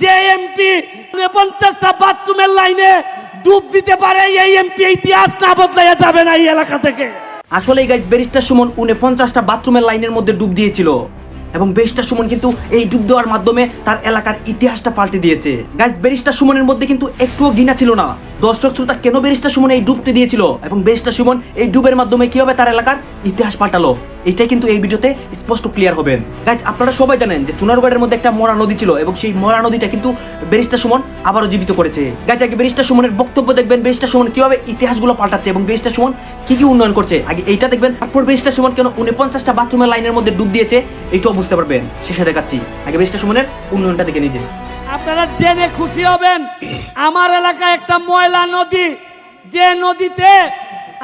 যে এমপি পঞ্চাশটা বাথরুমের লাইনে ডুব দিতে পারে, এই এমপি ইতিহাস না বদলাইয়া যাবে না এই এলাকা থেকে। আসলে গাইজ ব্যারিস্টার সুমন উনি পঞ্চাশটা বাথরুমের লাইনের মধ্যে ডুব দিয়েছিল। এবং ব্যারিস্টার সুমন কিন্তু এই ডুব দেওয়ার মাধ্যমে তার এলাকার ইতিহাসটা পাল্টে দিয়েছে। গাছ ব্যারিস্টার সুমনের মধ্যে কিন্তু একটুও ঘৃণা ছিল না। দর্শক শ্রোতা, কেন ব্যারিস্টার সুমন এই ডুবতে দিয়েছিল? এবং ব্যারিস্টার সুমন এই ডুবের মাধ্যমে কীভাবে তার এলাকার ইতিহাস পাল্টালো? এটাই কিন্তু এই ভিডিওতে স্পষ্ট ক্লিয়ার হবেন গাইজ আপনারা সবাই জানেন যে চুনারগড়ের মধ্যে একটা মরা নদী ছিল এবং সেই মরা নদীটা কিন্তু ব্যারিস্টার সুমন আবারও জীবিত করেছে। গাইজ আগে ব্যারিস্টার সুমনের বক্তব্য দেখবেন, ব্যারিস্টার সুমন কীভাবে ইতিহাসগুলো পাল্টাচ্ছে এবং ব্যারিস্টার সুমন কি কি উন্নয়ন করছে? আগে এইটা দেখবেন, তারপর ব্যারিস্টার সুমন কেন উনপঞ্চাশটা বাথরুমের লাইনের মধ্যে ডুব দিয়েছে, এটাও বুঝতে পারবেন। শেষে দেখাচ্ছি। আগে ব্যারিস্টার সুমনের উন্নয়নটা দেখে নিজে আপনারা জেনে খুশি হবেন, আমার এলাকায় একটা ময়লা নদী। যে নদীতে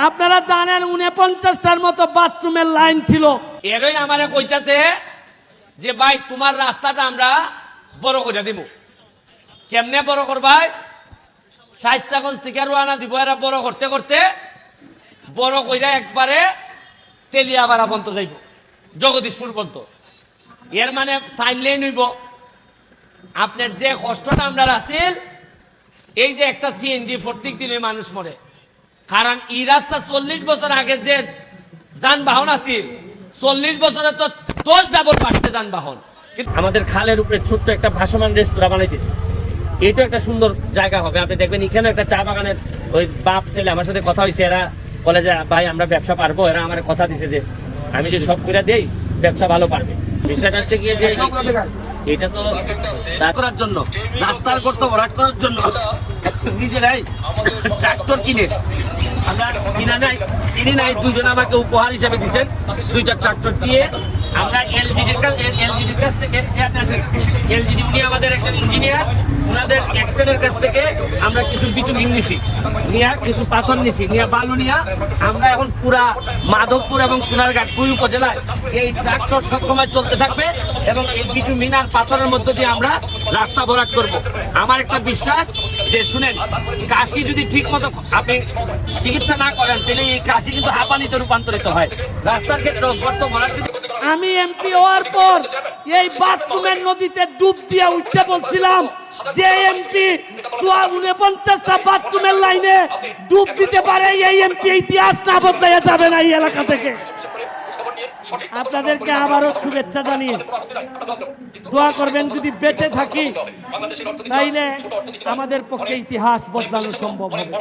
আপনারা জানেন উনপঞ্চাশটার মতো বাথরুমের লাইন ছিল। এরই আমারে কইতাছে যে, ভাই, তোমার রাস্তাটা আমরা বড় করে দিব। কেমনে বড় করবাই শাইস্তাগঞ্জ থেকে রোয়ানা দিব, এরা বড় করতে করতে। বড় কইরা একবারে তেলিয়া তেলিয়াবাড়া পর্যন্ত যাইব, জগদীশপুর পর্যন্ত। এর মানে সাইনলেই নইব আপনার যে কষ্টটা আমরা আছিল এই যে একটা সিএনজি প্রত্যেক দিনে মানুষ মরে। কারণ এই রাস্তা চল্লিশ বছর আগে যে যানবাহন আছিল, চল্লিশ বছরে তো দশ ডাবল বাড়ছে যানবাহন। আমাদের খালের উপরে ছোট্ট একটা ভাসমান রেস্তোরাঁ বানাইতেছে। এটা একটা সুন্দর জায়গা হবে। আপনি দেখবেন এখানে একটা চা বাগানের ওই বাপ ছেলে আমার সাথে কথা হয়েছে এরা বলে যে, ভাই, আমরা ব্যবসা পারব। এরা আমার কথা দিছে যে, আমি যে সব করে দেই, ব্যবসা ভালো পারবে। বিষয়টা হচ্ছে গিয়ে যে এটা তো করার জন্য, রাস্তার করতে ভরাট করার জন্য। নিজেরাই ট্রাক্টর কিনে। আমরা কিনা নাই, কিনে নাই, দুজন আমাকে উপহার হিসাবে দিচ্ছেন দুইটা ট্রাক্টর দিয়ে আমরা এলজিডির কাছ এলজিডির কাছ থেকে এলজিডি উনি আমাদের একজন ইঞ্জিনিয়ার ওনাদের এক্সেলের কাছ থেকে আমরা কিছু বিটুমিন নিছি। নিয়া কিছু পাথর নিছি। নিয়া বালু নিয়া আমরা এখন পুরা মাধবপুর এবং সোনারঘাট দুই উপজেলায় এই ট্রাক্টর সবসময় চলতে থাকবে এবং এই বিটুমিন আর পাথরের মধ্য দিয়ে আমরা রাস্তা ভরাট করব। আমার একটা বিশ্বাস যে শুনেন, কাশি যদি ঠিক মতো আপনি চিকিৎসা না করেন, তাহলে এই কাশি কিন্তু হাঁপানিতে রূপান্তরিত হয়। রাস্তার ক্ষেত্রে গর্ত ভরাট আমি এমপি হওয়ার পর এই বাথরুমের নদীতে ডুব দিয়ে উঠতে বলছিলাম যে এমপি উনপঞ্চাশটা বাথরুমের লাইনে ডুব দিতে পারে, এই এমপি ইতিহাস না বদলাইয়া যাবে না এই এলাকা থেকে। আপনাদেরকে আবারও শুভেচ্ছা জানিয়ে দোয়া করবেন, যদি বেঁচে থাকি, তাইলে আমাদের পক্ষে ইতিহাস বদলানো সম্ভব হবে।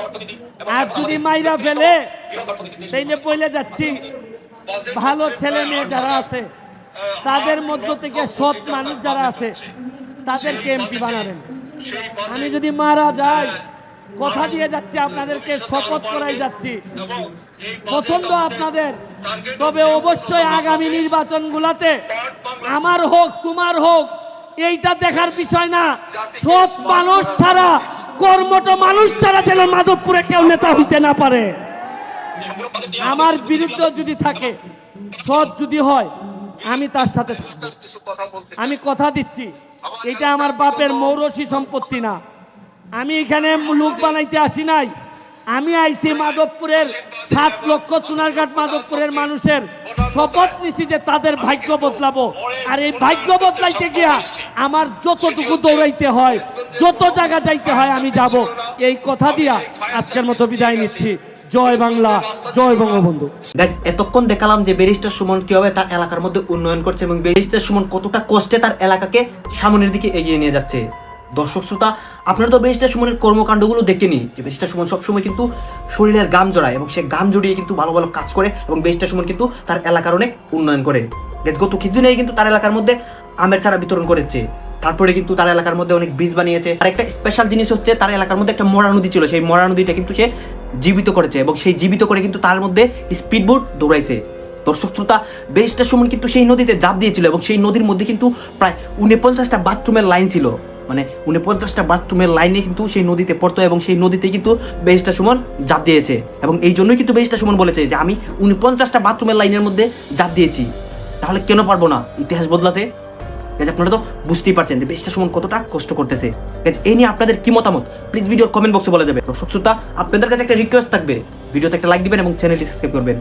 আর যদি মাইরা ফেলে, তাইলে বলে যাচ্ছি। ভালো ছেলে মেয়ে যারা আছে তাদের মধ্য থেকে সৎ মানুষ যারা আছে তাদেরকে এমপি বানাবেন? আমি যদি মারা যাই কথা দিয়ে যাচ্ছি আপনাদেরকে শপথ করাই যাচ্ছি। পছন্দ আপনাদের। তবে অবশ্যই আগামী নির্বাচনগুলোতে আমার হোক তোমার হোক এইটা দেখার বিষয় না। সৎ মানুষ ছাড়া কর্মঠ মানুষ ছাড়া যেন মাধবপুরে কেউ নেতা হইতে না পারে। আমার বিরুদ্ধে যদি থাকে, সৎ যদি হয়, আমি তার সাথে আমি কথা দিচ্ছি, এটা আমার বাপের মৌরসী সম্পত্তি না। আমি এখানে লোক বানাইতে আসি নাই। আমি আইছি মাধবপুরের সাত লক্ষ চুনারঘাট মাধবপুরের মানুষের শপথ নিছি যে তাদের ভাগ্য বদলাবো। আর এই ভাগ্য বদলাইতে গিয়া আমার যতটুকু দৌড়াইতে হয়, যত জায়গা যাইতে হয়, আমি যাব। এই কথা দিয়া আজকের মতো বিদায় নিচ্ছি। জয় বাংলা, জয় বঙ্গবন্ধু। গাইজ এতক্ষণ দেখালাম যে ব্যারিস্টার সুমন কীভাবে তার এলাকার মধ্যে উন্নয়ন করছে এবং ব্যারিস্টার সুমন কতটা কষ্টে তার এলাকাকে সামনের দিকে এগিয়ে নিয়ে যাচ্ছে। দর্শক, শ্রোতা, আপনারা তো ব্যারিস্টার সুমনের কর্মকাণ্ডগুলো দেখেনি যে ব্যারিস্টার সুমন সবসময় কিন্তু শরীরের গাম জড়ায় এবং সে গাম জড়িয়ে কিন্তু ভালো ভালো কাজ করে এবং ব্যারিস্টার সুমন কিন্তু তার এলাকার অনেক উন্নয়ন করে। গত কিছুদিন আগে কিন্তু তার এলাকার মধ্যে আমের চারা বিতরণ করেছে। তারপরে কিন্তু তার এলাকার মধ্যে অনেক ব্রিজ বানিয়েছে। আর একটা স্পেশাল জিনিস হচ্ছে তার এলাকার মধ্যে একটা মরা নদী ছিল। সেই মরা নদীটা কিন্তু সে জীবিত করেছে এবং সেই জীবিত করে কিন্তু তার মধ্যে স্পিড বোট দৌড়াইছে। দর্শক শ্রোতা ব্যারিস্টার সুমন কিন্তু সেই নদীতে জাপ দিয়েছিল এবং সেই নদীর মধ্যে কিন্তু প্রায় উনপঞ্চাশটা বাথরুমের লাইন ছিল। মানে উনপঞ্চাশটা বাথরুমের লাইনে কিন্তু সেই নদীতে পড়তো এবং সেই নদীতে কিন্তু ব্যারিস্টার সুমন জাপ দিয়েছে। এবং এই জন্যই কিন্তু ব্যারিস্টার সুমন বলেছে যে, আমি উনপঞ্চাশটা বাথরুমের লাইনের মধ্যে জাপ দিয়েছি। তাহলে কেন পারব না? ইতিহাস বদলাতে গাইজ আপনারা তো বুঝতেই পারছেন যে বেশটা সময় কতটা কষ্ট করতেছে। গাইজ এই নিয়ে আপনাদের কি মতামত? প্লিজ ভিডিও কমেন্ট বক্সে বলা যাবে। দর্শক, শ্রোতা, আপনাদের কাছে একটা রিকোয়েস্ট থাকবে। ভিডিওতে একটা লাইক দিবেন এবং চ্যানেলটি সাবস্ক্রাইব করবেন।